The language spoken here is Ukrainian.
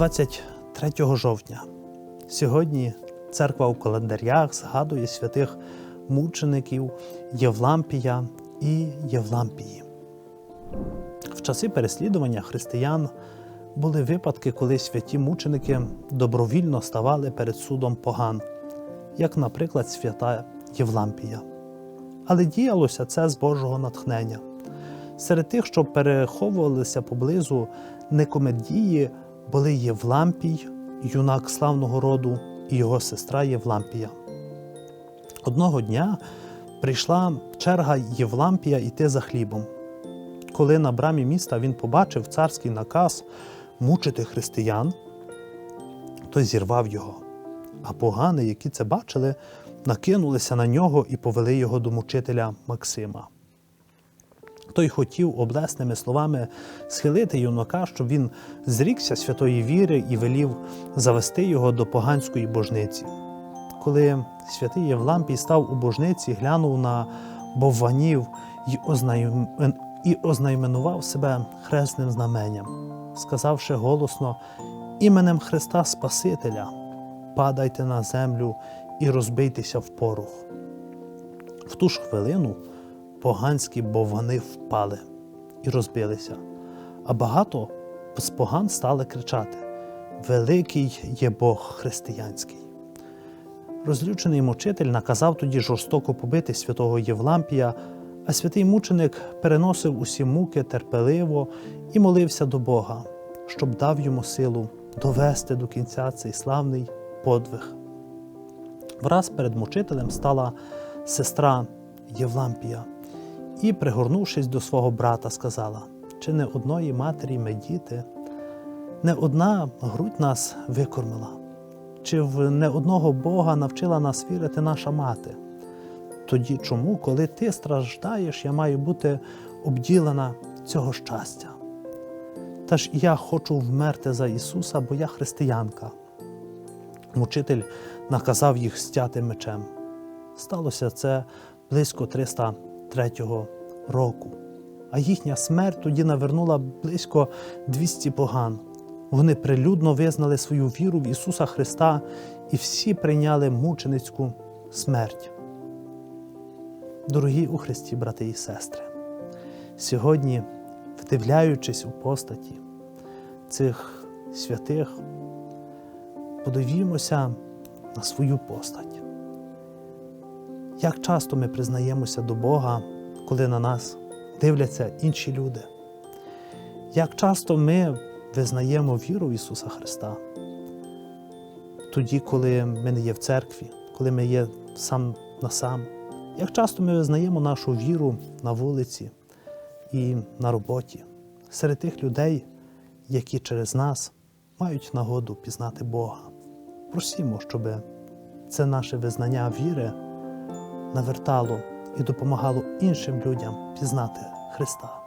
23 жовтня. Сьогодні церква у календарях згадує святих мучеників Євлампія і Євлампії. В часи переслідування християн були випадки, коли святі мученики добровільно ставали перед судом поган, як, наприклад, свята Євлампія. Але діялося це з Божого натхнення. Серед тих, що переховувалися поблизу Некомедії, були Євлампій, юнак славного роду, і його сестра Євлампія. Одного дня прийшла черга Євлампія йти за хлібом. Коли на брамі міста він побачив царський наказ мучити християн, то зірвав його. А погани, які це бачили, накинулися на нього і повели його до мучителя Максима. Той хотів облесними словами схилити юнака, щоб він зрікся святої віри і велів завести його до поганської божниці. Коли святий Євлампій став у божниці, глянув на бовванів і, ознаймен... і ознайменував себе хресним знаменням, сказавши голосно іменем Христа Спасителя, падайте на землю і розбийтеся в порох. В ту ж хвилину поганські боввани впали і розбилися, а багато з поган стали кричати: Великий є Бог християнський. Розлючений мучитель наказав тоді жорстоко побити святого Євлампія, а святий мученик переносив усі муки терпеливо і молився до Бога, щоб дав йому силу довести до кінця цей славний подвиг. Враз перед мучителем стала сестра Євлампія і, пригорнувшись до свого брата, сказала: чи не одної матері ми діти, не одна грудь нас викормила, чи в не одного Бога навчила нас вірити наша мати? Тоді чому, коли ти страждаєш, я маю бути обділена цього щастя? Та ж я хочу вмерти за Ісуса, бо я християнка. Мучитель наказав їх стяти мечем. Сталося це близько 303 року, а їхня смерть тоді навернула близько 200 поган. Вони прилюдно визнали свою віру в Ісуса Христа і всі прийняли мученицьку смерть. Дорогі у Христі, брати і сестри, сьогодні, вдивляючись у постаті цих святих, подивімося на свою постать. Як часто ми признаємося до Бога, коли на нас дивляться інші люди? Як часто ми визнаємо віру в Ісуса Христа? Тоді, коли ми не є в церкві, коли ми є сам на сам? Як часто ми визнаємо нашу віру на вулиці і на роботі серед тих людей, які через нас мають нагоду пізнати Бога? Просімо, щоб це наше визнання віри навертало і допомагало іншим людям пізнати Христа.